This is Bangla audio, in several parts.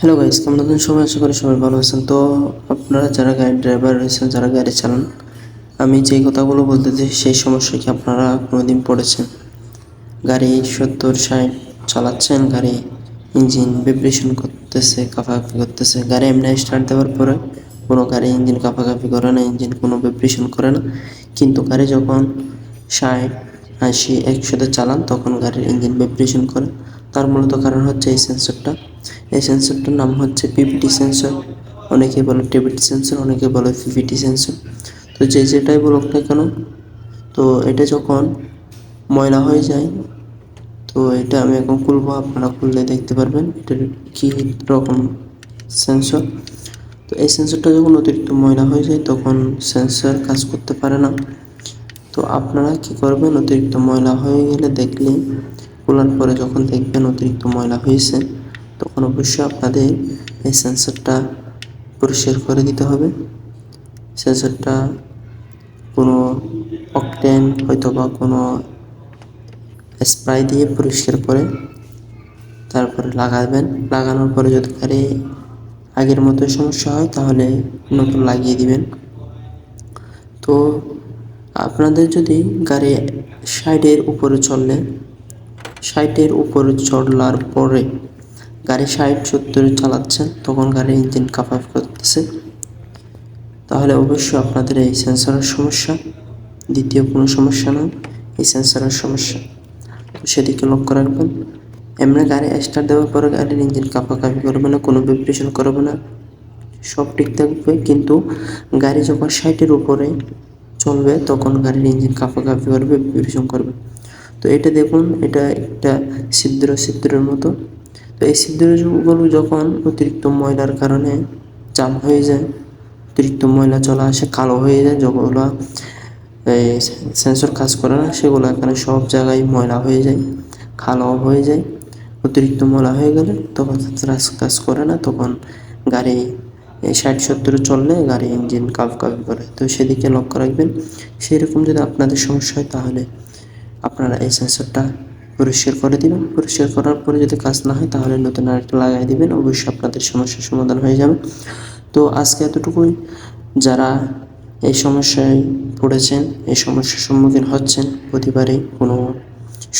হ্যালো গাইস কেমন আছেন? সবাই আশা করি সবাই ভালো আছেন। তো আপনারা যারা গাড়ি ড্রাইভার রয়েছেন, যারা গাড়ি চালান, আমি যে কথাগুলো বলতে চাই, সেই সমস্যা কি আপনারা কোনোদিন পড়েছেন? গাড়ি সত্তর, ষাট চালাচ্ছেন, গাড়ি ইঞ্জিন ভিব্রেশন করতেছে, কাঁপাকাঁপি করতেছে, গাড়ি এমনি স্টার্ট দেওয়ার পরে কোনো গাড়ি ইঞ্জিন কাঁপাকাঁপি করে না, ইঞ্জিন কোনো ভিব্রেশন করে না। কিন্তু গাড়ি যখন ষাট, আশি, একশোতে চালান, তখন গাড়ির ইঞ্জিন ভিব্রেশন করে। তার মূলত কারণ হচ্ছে এই সেন্সরটা এই সেন্সরটার নাম হচ্ছে পিপিটি সেন্সর অনেকে বলে টিভিটি সেন্সর অনেকে বলে পিপিটি সেন্সর তো যে যেটাই বলুক না কেন, তো এটা যখন ময়লা হয়ে যায়, তো এটা আমি এখন খুলবো, আপনারা খুললে দেখতে পারবেন এটার কী রকম সেন্সর তো এই সেন্সরটা যখন অতিরিক্ত ময়লা হয়ে যায়, তখন সেন্সর কাজ করতে পারে না। তো আপনারা কি করবেন, অতিরিক্ত ময়লা হয়ে গেলে দেখলে খোলার পরে যখন দেখবেন অতিরিক্ত ময়লা হয়েছে তখন অবশ্যই আপনাদের এই সেন্সরটা পরিষ্কার করে দিতে হবে। সেন্সরটা কোনো অকটেন হয়তো বা কোনো স্প্রাই দিয়ে পরিষ্কার করে তারপরে লাগাবেন। লাগানোর পরে যদি গাড়ি আগের মতো সমস্যা হয় তাহলে নতুন লাগিয়ে দিবেন। তো আপনাদের যদি গাড়ি সাইডের উপরে চললে সাইডের উপরে চড়লার পরে গাড়ি ষাট, সত্তর চালাচ্ছেন, তখন গাড়ির ইঞ্জিন কাপাপ করতেছে। তাহলে অবশ্যই আপনাদের এই সেন্সরের সমস্যা। দ্বিতীয় কোনো সমস্যা নয়, এই সেন্সরের সমস্যা। তো সেদিকে লক্ষ্য রাখবেন। এমনি গাড়ি স্টার্ট দেওয়ার পরে গাড়ির ইঞ্জিন কাঁপাকাঁপি করবে না, কোনো ভিব্রেশন করবে না। সব ঠিক থাকবে, কিন্তু গাড়ি যখন ষাটের উপরে চলবে, তখন গাড়ির ইঞ্জিন কাঁপাকাঁপি করবে ভিব্রেশন করবে। তো এটা দেখুন, এটা একটা ছিদ্র, ছিদ্রের মতো। তো এই ছিদ্রগুলো যখন অতিরিক্ত ময়লার কারণে জাম হয়ে যায়, অতিরিক্ত ময়লা চলে আসে, কালো হয়ে যায় যেগুলো এই সেন্সর কাজ করে না, সেগুলো এখানে সব জায়গায় ময়লা হয়ে যায় কালো হয়ে যায়, অতিরিক্ত ময়লা হয়ে গেলে তখন কাজ কাজ করে না, তখন গাড়ি ষাট সত্তর চললে গাড়ি ইঞ্জিন কাপ কাপি করে। তো সেদিকে লক্ষ্য রাখবেন। সেরকম যদি আপনাদের সমস্যা হয়, তাহলে আপনারা এই সেন্সরটা পরিষ্কার করে দিবেন পরিষ্কার করার পরে যদি কাজ না হয়, তাহলে নতুন আরেকটা লাগাই দিবেন। অবশ্যই আপনাদের সমস্যার সমাধান হয়ে যাবে। তো আজকে এতটুকুই। যারা এই সমস্যায় পড়েছেন, এই সমস্যার সম্মুখীন হচ্ছেন, প্রতিবারে কোনো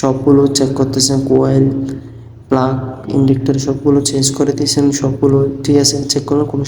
সবগুলো চেক করতেছেন কোয়েল প্লাগ ইন্ডেক্টর সবগুলো চেঞ্জ করে দিয়েছেন, সবগুলো ঠিক আছে চেক করলে কোনো